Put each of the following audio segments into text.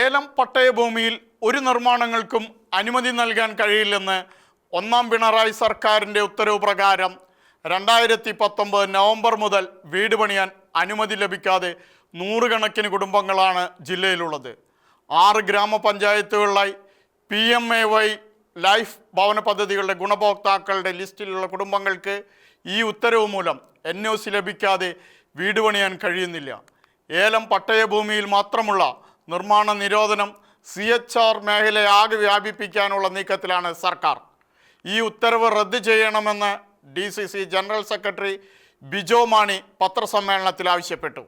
ഏലം പട്ടയഭൂമിയിൽ ഒരു നിർമ്മാണങ്ങൾക്കും അനുമതി നൽകാൻ കഴിയില്ലെന്ന് ഒന്നാം പിണറായി സർക്കാരിന്റെ ഉത്തരവ് പ്രകാരം രണ്ടായിരത്തി പത്തൊമ്പത് നവംബർ മുതൽ വീട് പണിയാൻ അനുമതി ലഭിക്കാതെ നൂറുകണക്കിന് കുടുംബങ്ങളാണ് ജില്ലയിലുള്ളത്. ആറ് ഗ്രാമപഞ്ചായത്തുകളിലായി P M A Y life ഭവന പദ്ധതികളുടെ ഗുണഭോക്താക്കളുടെ ലിസ്റ്റിലുള്ള കുടുംബങ്ങൾക്ക് ഈ ഉത്തരവ് മൂലം എൻ ഒ സി ലഭിക്കാതെ വീട് പണിയാൻ കഴിയുന്നില്ല. ഏലം പട്ടയഭൂമിയിൽ മാത്രമുള്ള നിർമ്മാണ നിരോധനം സി എച്ച് ആർ മേഖലയാകെ വ്യാപിപ്പിക്കാനുള്ള നീക്കത്തിലാണ് സർക്കാർ. ഈ ഉത്തരവ് റദ്ദു ചെയ്യണമെന്ന് D C C general secretary Bijo Mani പത്രസമ്മേളനത്തിൽ ആവശ്യപ്പെട്ടു.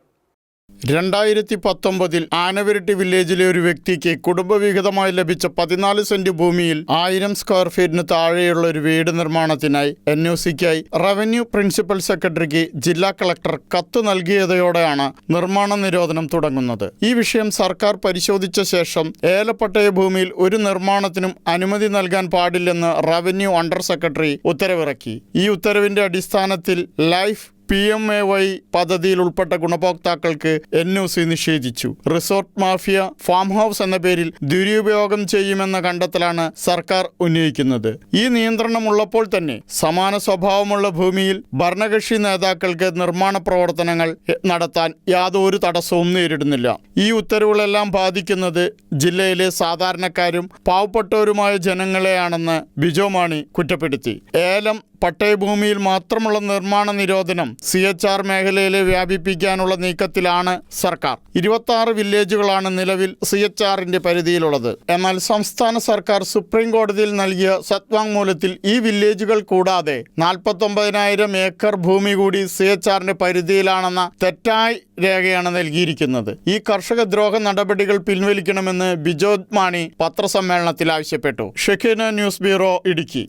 രണ്ടായിരത്തി പത്തൊമ്പതിൽ ആനവിരട്ടി വില്ലേജിലെ ഒരു വ്യക്തിക്ക് കുടുംബവിഹിതമായി ലഭിച്ച പതിനാല് സെന്റ് ഭൂമിയിൽ ആയിരം സ്ക്വയർ ഫീറ്റിന് താഴെയുള്ള ഒരു വീട് നിർമ്മാണത്തിനായി എൻ ഒ സിക്കായി റവന്യൂ പ്രിൻസിപ്പൽ സെക്രട്ടറിക്ക് ജില്ലാ കളക്ടർ കത്ത് നൽകിയതോടെയാണ് നിർമ്മാണ നിരോധനം തുടങ്ങുന്നത്. ഈ വിഷയം സർക്കാർ പരിശോധിച്ച ശേഷം ഏലപ്പട്ടയ ഭൂമിയിൽ ഒരു നിർമ്മാണത്തിനും അനുമതി നൽകാൻ പാടില്ലെന്ന് റവന്യൂ അണ്ടർ സെക്രട്ടറി ഉത്തരവിറക്കി. ഈ ഉത്തരവിന്റെ അടിസ്ഥാനത്തിൽ life P M A Y പദ്ധതിയിൽ ഉൾപ്പെട്ട ഗുണഭോക്താക്കൾക്ക് എൻ ഒ സി നിഷേധിച്ചു. റിസോർട്ട് മാഫിയ ഫാം ഹൗസ് എന്ന പേരിൽ ദുരുപയോഗം ചെയ്യുമെന്ന കണ്ടെത്തലാണ് സർക്കാർ ഉന്നയിക്കുന്നത്. ഈ നിയന്ത്രണം ഉള്ളപ്പോൾ തന്നെ സമാന സ്വഭാവമുള്ള ഭൂമിയിൽ ഭരണകക്ഷി നേതാക്കൾക്ക് നിർമ്മാണ പ്രവർത്തനങ്ങൾ നടത്താൻ യാതൊരു തടസ്സവും നേരിടുന്നില്ല. ഈ ഉത്തരവുകളെല്ലാം ബാധിക്കുന്നത് ജില്ലയിലെ സാധാരണക്കാരും പാവപ്പെട്ടവരുമായ ജനങ്ങളെയാണെന്ന് ബിജോ മാണി കുറ്റപ്പെടുത്തി. ഏലം പട്ടയഭൂമിയിൽ മാത്രമുള്ള നിർമ്മാണ നിരോധനം സി എച്ച് ആർ മേഖലയിലെ വ്യാപിപ്പിക്കാനുള്ള നീക്കത്തിലാണ് സർക്കാർ. ഇരുപത്തി വില്ലേജുകളാണ് നിലവിൽ സി എച്ച് ആറിന്റെ പരിധിയിലുള്ളത്. എന്നാൽ സംസ്ഥാന സർക്കാർ സുപ്രീം കോടതിയിൽ നൽകിയ സത്വാങ്മൂലത്തിൽ ഈ വില്ലേജുകൾ കൂടാതെ നാൽപ്പത്തൊമ്പതിനായിരം ഏക്കർ ഭൂമി കൂടി സി എച്ച് ആറിന്റെ പരിധിയിലാണെന്ന തെറ്റായ രേഖയാണ് നൽകിയിരിക്കുന്നത്. ഈ കർഷക ദ്രോഹ നടപടികൾ പിൻവലിക്കണമെന്ന് ബിജോത് മാണി പത്രസമ്മേളനത്തിൽ ആവശ്യപ്പെട്ടു. Shekhina news bureau Idukki.